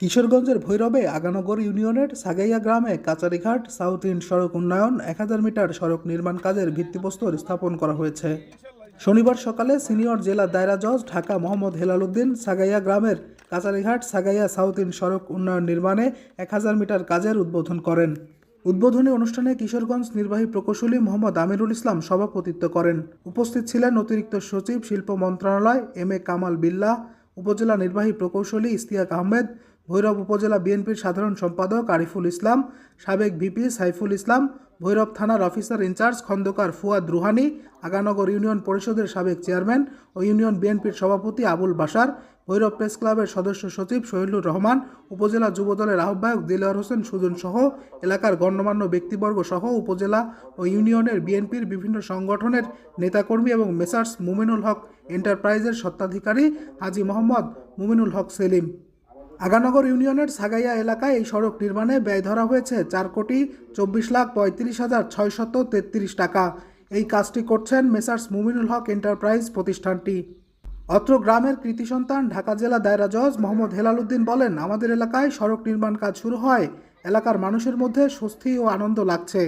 কিশোরগঞ্জের ভৈরবে আগানগর ইউনিয়নের সাগাইয়া গ্রামে কাচারিঘাট, সাউথ ইন্ড সড়ক উন্নয়ন, এক হাজার মিটার সড়ক নির্মাণ কাজের ভিত্তিপ্রস্তর স্থাপন করা হয়েছে। শনিবার সকালে সিনিয়র জেলা দায়রা জজ ঢাকা মোহাম্মদ হেলাল উদ্দিন সাগাইয়া গ্রামের কাচারিঘাট, সাগাইয়া সাউথ ইন্ড সড়ক উন্নয়ন নির্মাণে এক হাজার মিটার কাজের উদ্বোধন করেন। উদ্বোধনী অনুষ্ঠানে কিশোরগঞ্জ নির্বাহী প্রকৌশলী মোহাম্মদ আমিরুল ইসলাম সভাপতিত্ব করেন। উপস্থিত ছিলেন অতিরিক্ত সচিব, শিল্প মন্ত্রণালয়, এম এ কামাল বিল্লা উপজেলা নির্বাহী প্রকৌশলী ইস্তিয়াক আহমেদ ভৈরব উপজেলা বিএনপির সাধারণ সম্পাদক আরিফুল ইসলাম, সাবেক ভিপি সাইফুল ইসলাম, ভৈরব থানার officer incharge Khandakar Fuad Ruhani, Aganagar union পরিষদের সাবেক চেয়ারম্যান ও ইউনিয়ন বিএনপির সভাপতি আবুল বাসার ভৈরব প্রেস ক্লাবের সদস্য সচিব শহীদুর রহমান, উপজেলা যুবদলের আহ্বায়ক দিলওয়ার হোসেন সুজন সহ এলাকার গণ্যমান্য ব্যক্তিবর্গ সহ উপজেলা ও ইউনিয়নের বিএনপির বিভিন্ন সংগঠনের নেতাকর্মী এবং মেসার্স মুমিনুল হক এন্টারপ্রাইজের স্বত্বাধিকারী হাজি মোহাম্মদ মুমিনুল হক সেলিম। আগানগর ইউনিয়নের সাগাইয়া এলাকায় এই সড়ক নির্মাণে ব্যয় ধরা হয়েছে চার কোটি চব্বিশ লাখ পঁয়ত্রিশ হাজার ছয়শত তেত্রিশ টাকা। এই কাজটি করছেন মেসার্স মুমিনুল হক এন্টারপ্রাইজ প্রতিষ্ঠানটি। অত্র গ্রামের কৃতি সন্তান ঢাকা জেলা দায়রা জজ মোহাম্মদ হেলাল উদ্দিন বলেন, আমাদের এলাকায় সড়ক নির্মাণ কাজ শুরু হয়, এলাকার মানুষের মধ্যে স্বস্তি ও আনন্দ লাগছে।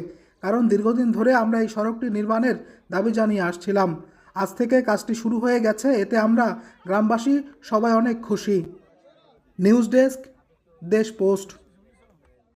কারণ দীর্ঘদিন ধরে আমরা এই সড়কটি নির্মাণের দাবি জানিয়ে আসছিলাম। আজ থেকে কাজটি শুরু হয়ে গেছে, এতে আমরা গ্রামবাসী সবাই অনেক খুশি। News desk Desh post.